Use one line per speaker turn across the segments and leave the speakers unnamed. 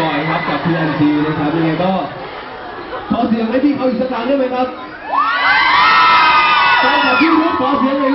บ่อยครับกับพี่แอน
ซีนะครับยังไงก็ขอเสี
ยงให้พี่เขาอีก
สักครั้งได้
ไหมครับแานค
ลัที่รู้ขอเสีย
งห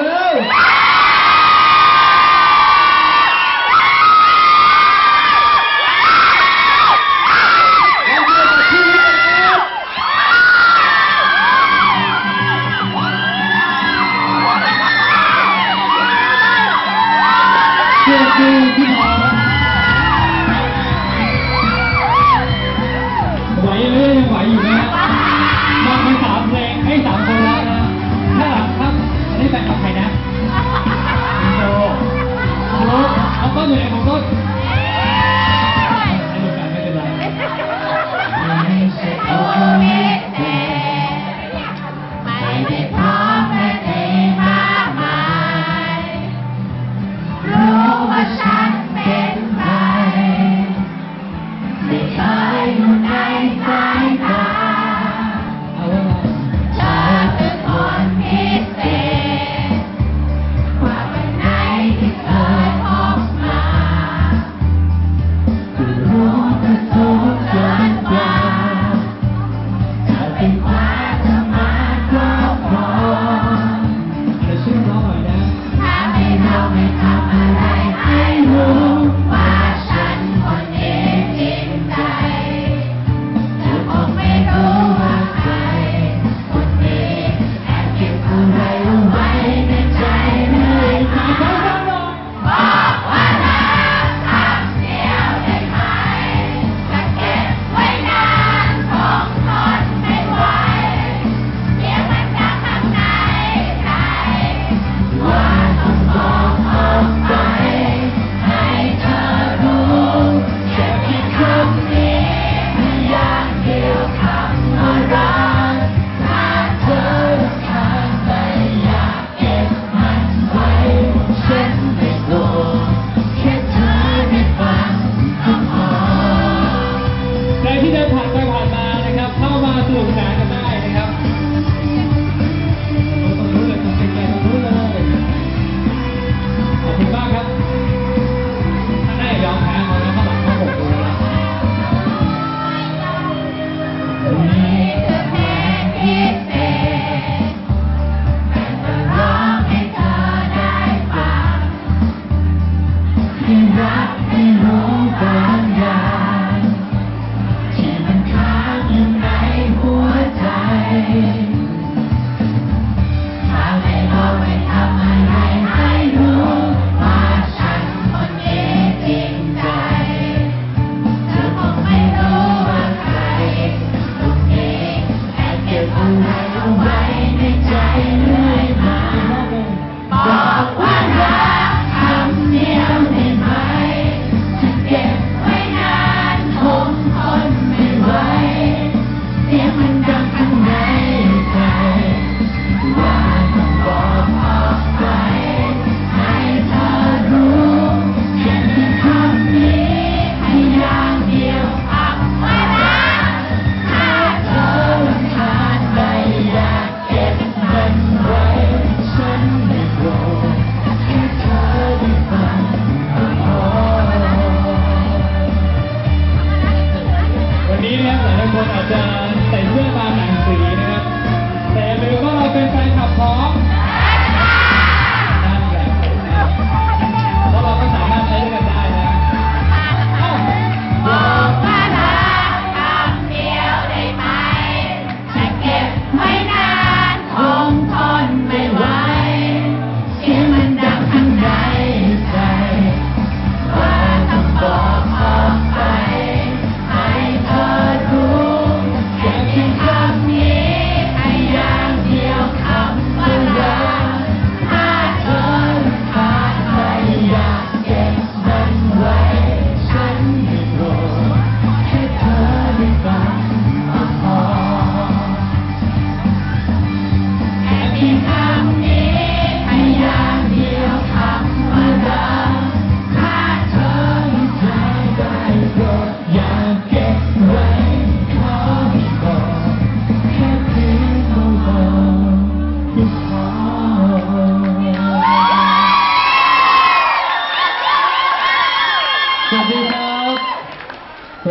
rock and roll.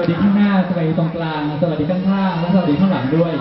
สวัสดีข้างหน้าสวัสดีตรงกลาง สวัสดีข้างๆและสวัสดีข้างหลังด้วย